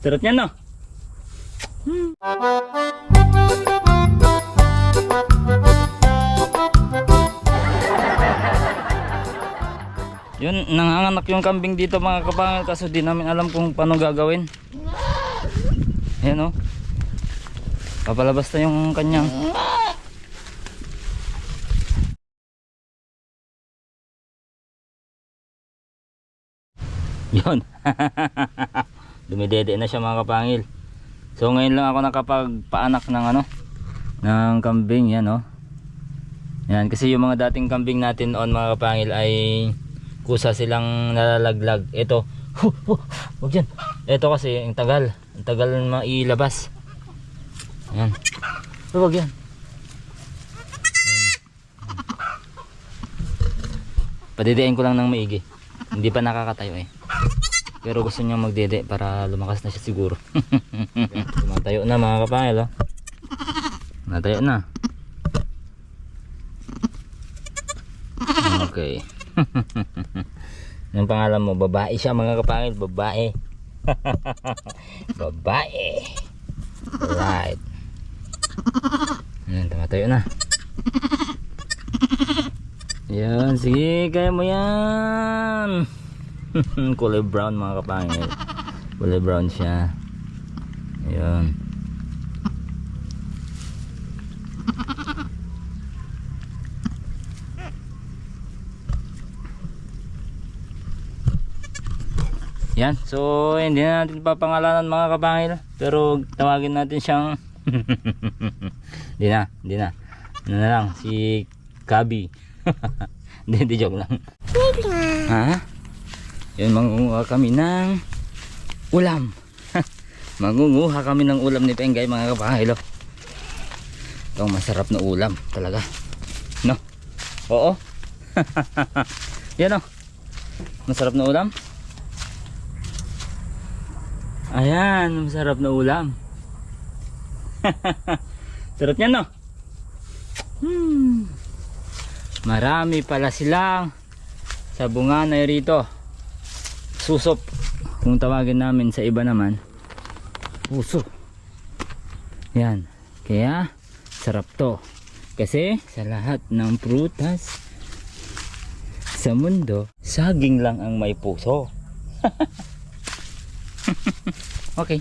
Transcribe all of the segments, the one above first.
Sarap niyan, no? Yun, nanganganak yung kambing dito mga kapangil kaso di namin alam kung paano gagawin. Ayan o. Papalabas na yung kanyang. Yun. Dumidede na siya mga kapangil. So ngayon lang ako nakapagpaanak ng ano ng kambing yan oh. Yan kasi yung mga dating kambing natin on mga kapangil ay kusa silang nalalaglag. Ito, wag yan. Ito kasi ang tagal, ang tagal mailabas. Yan. Oh, wag. Yan. Padidiin ko lang ng maigi. Hindi pa nakakatayo eh. Pero gusto niya magdede para lumakas na siya siguro. Tumatayo na mga kapangil oh. Natayo na. Okay. Yung pangalan mo, babae siya mga kapangil, babae. babae. Right. Ayan, tumatayo na. Yan, sige, kaya mo yan. Kulay brown mga kapangil. Kulay brown siya. Ayan. Yan. So, hindi na natin papangalanan mga kapangil. Pero tawagin natin siyang Hindi na, hindi na. Ano na lang, si Kabi. Hindi, hindi joke lang. Ha? Yun, mangunguha kami ng ulam. mangunguha kami ng ulam ni Pengay mga kapangil. oh. Ito ang masarap na ulam talaga. No? Oo. Yan oh. Masarap na ulam. Ayan, masarap na ulam. Sarap niyan, no? Hmm. Marami pala silang sabunganay rito. Susop. Kung tawagin namin sa iba naman, puso. Yan. Kaya, sarap to. Kasi, sa lahat ng prutas sa mundo, saging lang ang may puso. okay.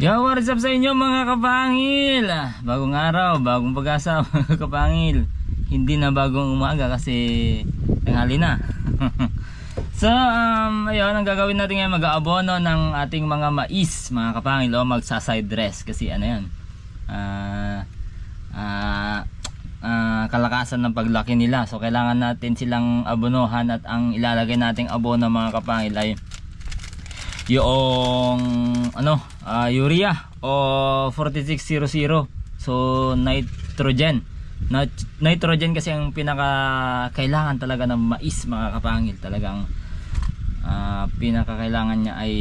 Yo, what is up sa inyo mga kapangil? Ah, Bagong araw, bagong pag-asa mga kapangil. Hindi na bagong umaga kasi tanghali na. So, um, ayun, ang gagawin natin ngayon mag-aabono ng ating mga mais mga kapangil o magsa-side dress kasi ano yan. Ah, ah, ah, kalakasan ng paglaki nila. So, kailangan natin silang abonohan at ang ilalagay nating abono mga kapangil ay yung ano ah, urea o 4600 so nitrogen Nit- nitrogen kasi ang pinaka kailangan talaga ng mais mga kapangil. Talagang ah, pinaka kailangan niya ay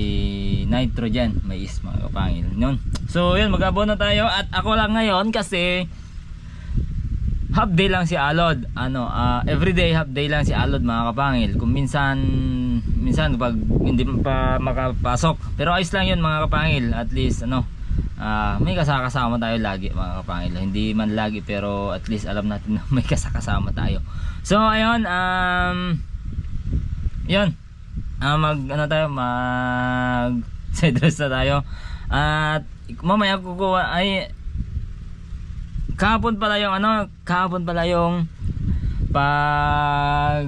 nitrogen mais mga kapangil. Yun. So yun mag-abono tayo. At ako lang ngayon kasi half day lang si Alod. Ano ah, everyday half day lang si Alod mga kapangil. Kung minsan minsan pag hindi pa makapasok. Pero ayos lang yun mga kapangil. At least ano ah, may kasakasama tayo lagi mga kapangil. Hindi man lagi pero at least alam natin na may kasakasama tayo. So ayun um yun. Ah, mag ano tayo mag side dress na tayo. At mamaya kukuha ay kahapon pala yung ano kahapon pala yung pag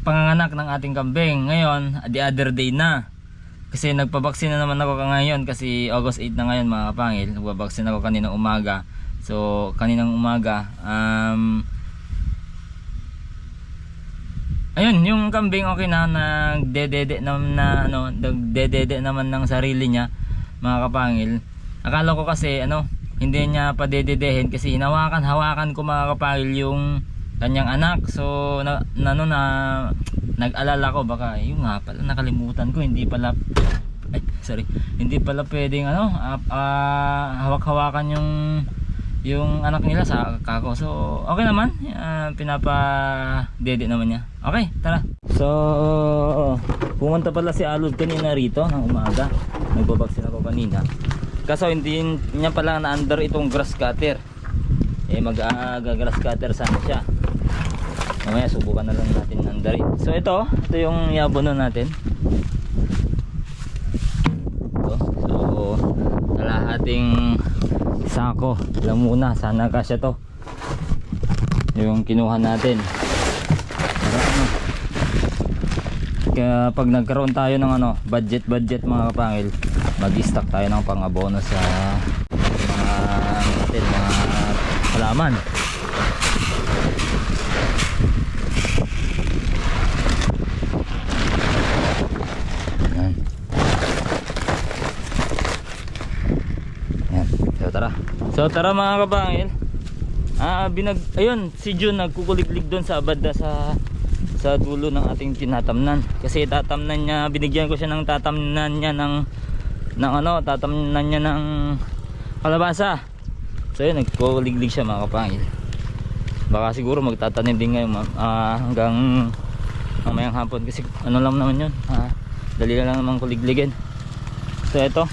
panganganak ng ating kambing. Ngayon the other day na kasi nagpabaksin na naman ako ngayon kasi August 8 na ngayon mga kapangil. Nagpabaksin ako kaninang umaga. So kaninang umaga um, ayun yung kambing okay na nagdedede naman na ano nagdedede naman ng sarili niya mga kapangil. Akala ko kasi ano hindi niya padededehin kasi hinawakan hawakan ko mga kapangil yung kanyang anak so na, na, ano, na nag-alala ko baka yung nga pala nakalimutan ko hindi pala ay sorry hindi pala pwedeng ano ah, ah, hawak-hawakan yung yung anak nila sa kako so okay naman uh, pinapa dede naman niya okay tara So, pumunta pala si Alod kanina rito ng umaga. Nagbabaksin ako kanina. Kaso hindi niya pala na-under itong grass cutter. Eh mag-grass cutter sana siya. Mamaya subukan na lang natin andarin. So ito, ito yung yabono natin. Ito. So, kalahating sako. Alam muna, sana kasya to. Yung kinuha natin. Para ano, kaya pag nagkaroon tayo ng ano, budget budget mga kapangil, mag-stock tayo ng pangabono sa mga natin, mga halaman. Yan. Yan. So tara. So tara mga kapangil. Ah, binag ayun, si Jun nagkukuliglig doon sa abada sa sa dulo ng ating tinatamnan. Kasi tatamnan niya, binigyan ko siya ng tatamnan niya ng ng ano, tatamnan niya ng kalabasa. So yun, nagkukuliglig siya mga kapangil. Baka siguro magtatanim din ngayon ah, hanggang mamayang hapon kasi ano lang naman yun. Ah, dali lang naman kuligligin. So ito.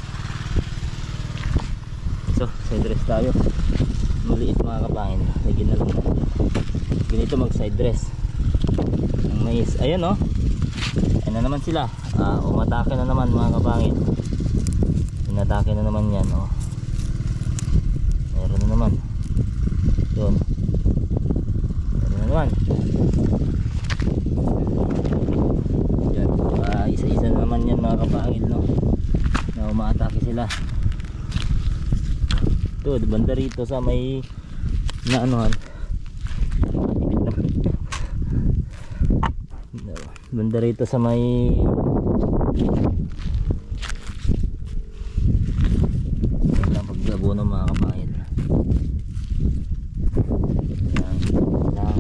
So, side dress tayo. Maliit mga kapangil. Lagyan na lang. Ganito mag side dress. Ang mais. Ayan oh. Ayan na naman sila. Ah, umatake na naman mga kapangil. Inatake na naman yan oh. Meron na naman. Yun. Meron na naman. Yan. Ah, isa-isa na naman yan mga kapangil no. Na umaatake sila. Ito, banda rito sa may na anuhan. Banda rito sa may Yan lang paglabuno mga kapangil. Yan. Yan.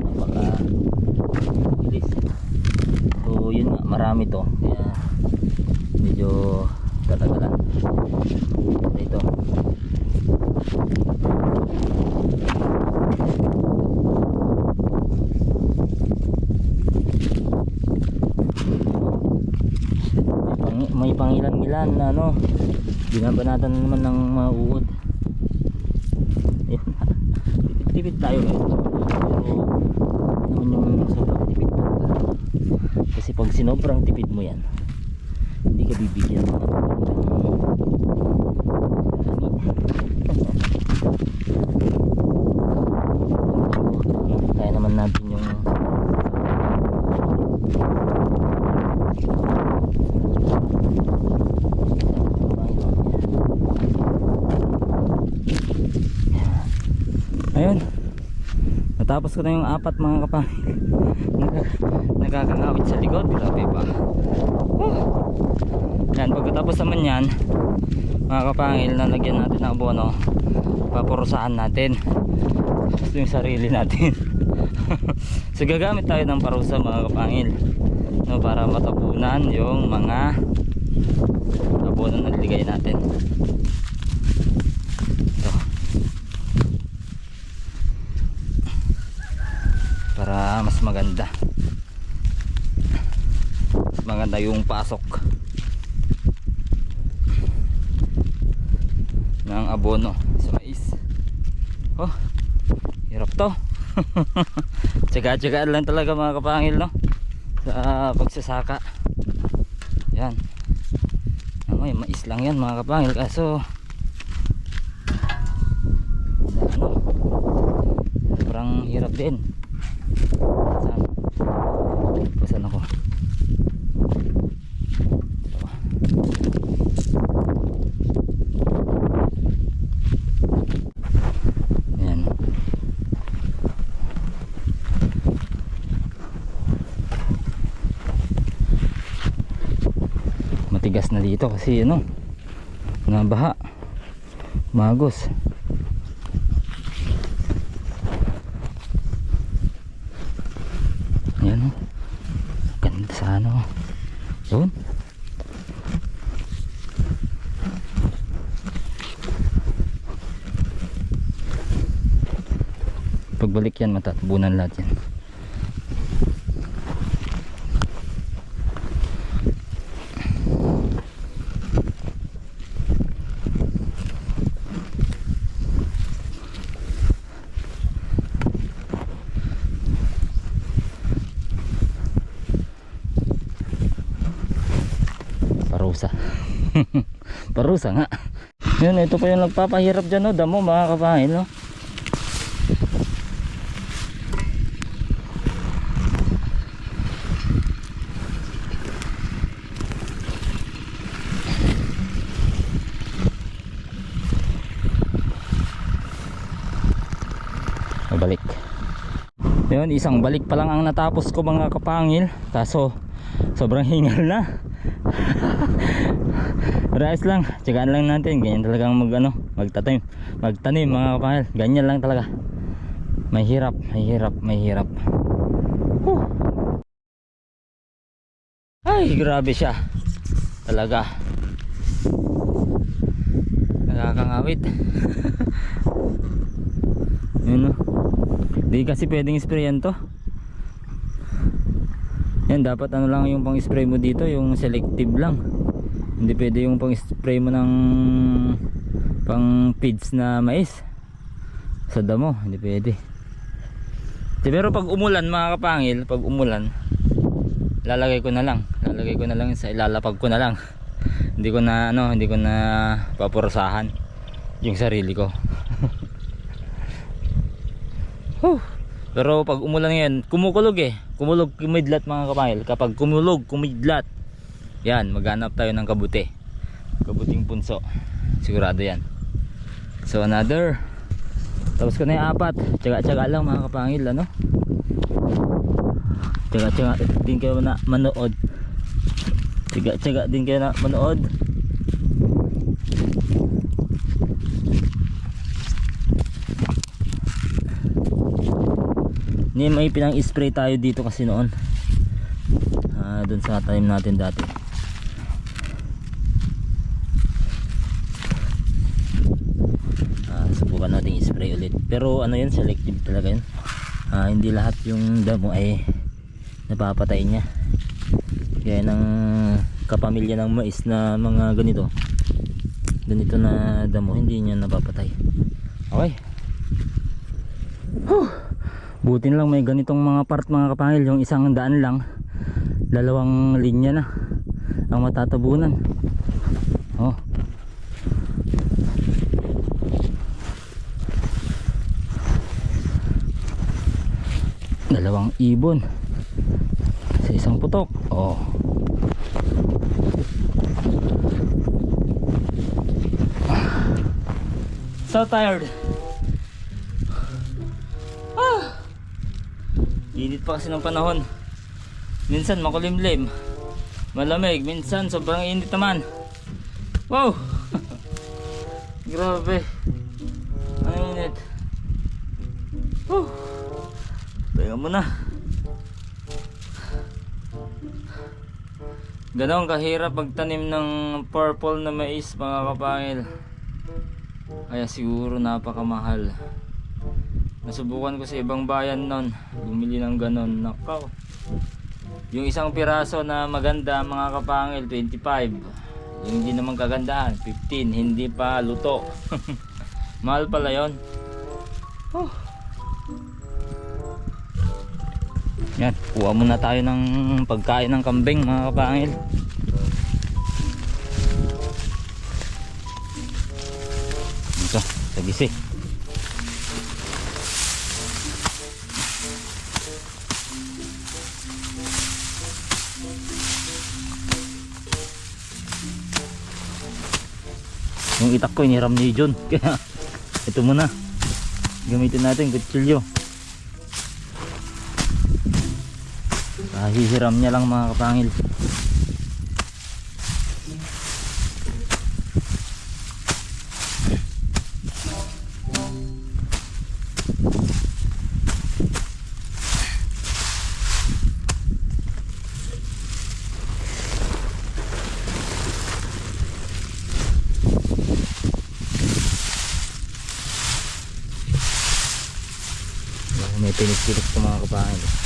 Napaka bilis. So yun nga, marami to. Kaya medyo tatagalan. Ito. May, pang, may pangilan-ilan na ano. Binabanatan na naman ng mauud. Ayan. Tipid-tipid tayo ngayon. Pero naman yung sobrang tipid talaga. Kasi pag sinobrang tipid mo yan, hindi ka bibigyan ng kaya naman natin yung ayun. Natapos ko na yung apat mga kapangil nagkakangawit sa likod grabe pa Whew. yan pagkatapos naman yan mga kapangil nalagyan natin ng abono papurusahan natin. Gusto yung sarili natin. So gagamit tayo ng parusa mga kapangil no, para matabunan yung mga abono na niligay natin ito para mas maganda mas maganda yung pasok. Ng abono. Sa mais. Oh hirap to. Tsaga-tsagaan lang talaga mga kapangil no? Sa pagsasaka. Yan. Yung mais lang yan mga kapangil. Kaso ano? Sobrang hirap din. Saan? Saan ako Ito. Ayan. Matigas na dito kasi ano, nabaha. Magos. Ayan o. Ganda sa ano. Yun. pagbalik yan matatabunan lahat yan parusa parusa nga yun ito pa yung nagpapahirap dyan no damo mga kapahil no Mabalik. Yun, isang balik pa lang ang natapos ko mga kapangil. Kaso, sobrang hingal na. Ayos lang, tsagaan lang natin. Ganyan talagang mag, ano, magtatim, magtanim mga kapangil. Ganyan lang talaga. Mahirap, mahirap, mahirap. Huh. Ay, grabe siya. Talaga. Nakakangawit. Yun no. Di kasi pwedeng sprayan to. Yan dapat ano lang yung pang spray mo dito, yung selective lang. Hindi pwede yung pang spray mo ng pang feeds na mais. Sa damo, hindi pwede. Di, Pero pag umulan mga kapangil, pag umulan, lalagay ko na lang. Lalagay ko na lang sa ilalapag ko na lang. hindi ko na ano, hindi ko na papurusahan yung sarili ko. Huh. Pero pag umulan ngayon, kumukulog eh. Kumulog, kumidlat mga kapangil. Kapag kumulog, kumidlat. Yan, maghanap tayo ng kabuti. Kabuting punso. Sigurado yan. So another. Tapos ko na yung apat. Tsaga-tsaga lang mga kapangil, ano? Tsaga-tsaga din kayo na manood. Tsaga-tsaga din kayo na manood. May pinang spray tayo dito kasi noon. Ah, doon sa time natin dati. Ah, subukan natin i-spray ulit. Pero ano 'yan, selective talaga 'yan. Ah, hindi lahat yung damo ay napapatay niya. Kaya ng kapamilya ng mais na mga ganito. Ganito na damo hindi niya napapatay. Okay. Whew. Buti lang may ganitong mga part mga kapangil, yung isang daan lang, dalawang linya na ang matatabunan. Oh. Dalawang ibon sa isang putok. Oh. So tired. Init pa kasi ng panahon. Minsan makulimlim. Malamig, minsan sobrang init naman. Wow! Grabe. Mo na. Ganon kahirap magtanim ng purple na mais mga kapangil. Kaya siguro napakamahal. Nasubukan ko sa ibang bayan nun. Bumili ng ganon. Nakaw. Yung isang piraso na maganda mga kapangil, 25. Yung hindi naman kagandahan, 15. Hindi pa luto. Mahal pala yon. Oh. Yan, kuha muna tayo ng pagkain ng kambing mga kapangil. Ito, tagisi. Yung itak ko iniram ni John. Kaya ito muna. Gamitin natin kutsilyo. uh, hihiram niya lang mga kapangil. May pinis-pilis ko mga kapangil.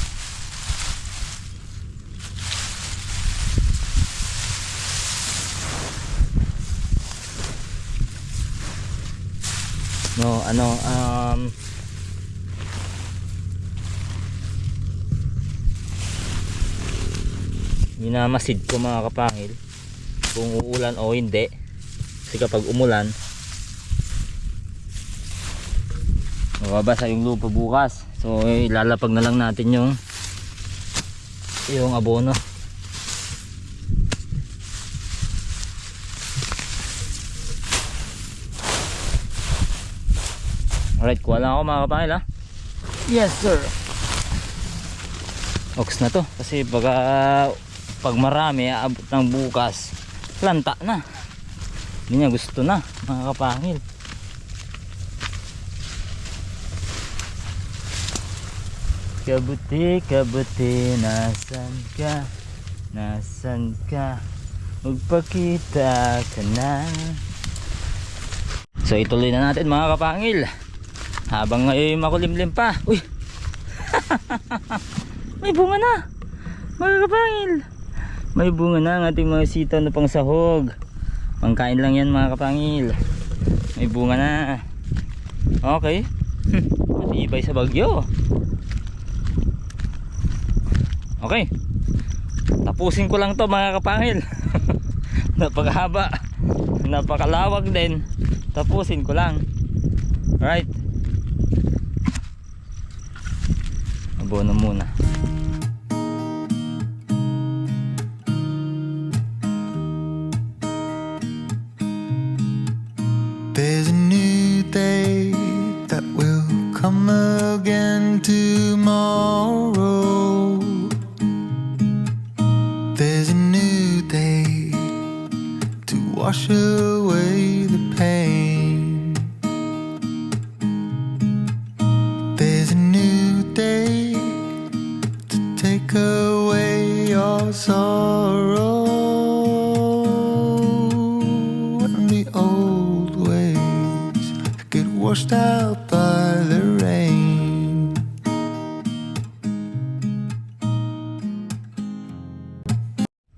No, ano, um, minamasid ko mga kapangil kung uulan o hindi. Kasi kapag umulan mababasa yung lupa bukas. So eh, ilalapag na lang natin yung yung abono alright kuha lang ako mga kapangil ha? Yes sir. Ox na to kasi baga pag marami aabot ng bukas planta na. Hindi niya gusto na mga kapangil. Kabuti kabuti nasan ka? Nasan ka? Magpakita ka na. So ituloy na natin mga kapangil habang ngayon makulimlim pa. Uy. May bunga na. Mga kapangil. May bunga na ang ating mga sitaw na pang sahog. Pangkain lang yan mga kapangil. May bunga na. Okay. Matibay sa bagyo. Okay. Tapusin ko lang to mga kapangil. Napakahaba. Napakalawak din. Tapusin ko lang. Right abono muna away your sorrow the old ways get washed out by the rain.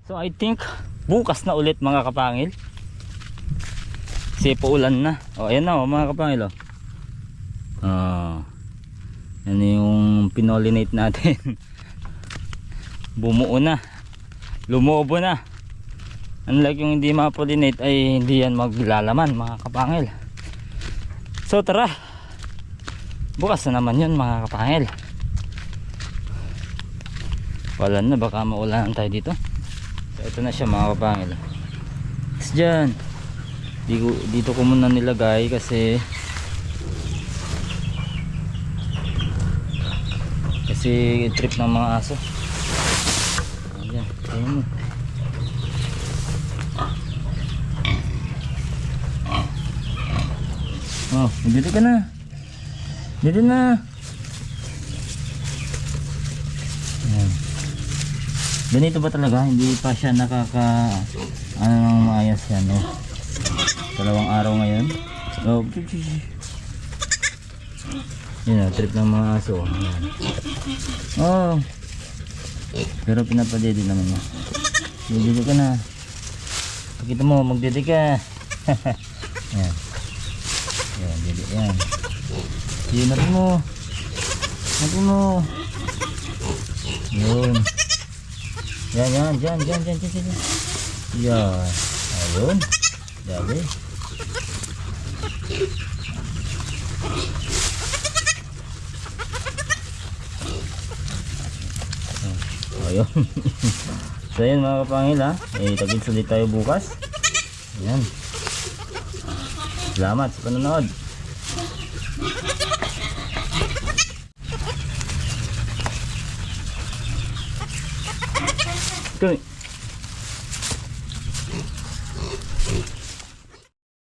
So I think bukas na ulit mga kapangil. Kasi paulan na. O ayan na o mga kapangil o. Ah. yan yung pinolinate natin. Bumuo na. Lumobo na. Unlike yung hindi ma-pollinate ay hindi yan maglalaman mga kapangil. So tara. Bukas na naman yun mga kapangil. Wala na baka maulanan tayo dito. So ito na siya mga kapangil. Tapos dyan. Dito, dito ko muna nilagay kasi kasi trip ng mga aso. Mo. Oh, dito ka na. Dito na. Ayan. Ganito ba talaga? Hindi pa siya nakaka ano nang maayos yan, no? Dalawang araw ngayon. Oh, yun oh, trip ng mga aso. Oh. Pero pinapadede naman niya. Dede ka na. Pakita mo, magdede ka. Ayan. Ayan, dede yan. Yun, natin mo. Natin mo. Yun. Yan, yan, dyan, dyan, dyan, dyan, dyan. Yan. Ayun. Dali. Ayun. so yun mga kapangil ha. Eh, tagins ulit tayo bukas. Ayan. Salamat sa panonood. Kami.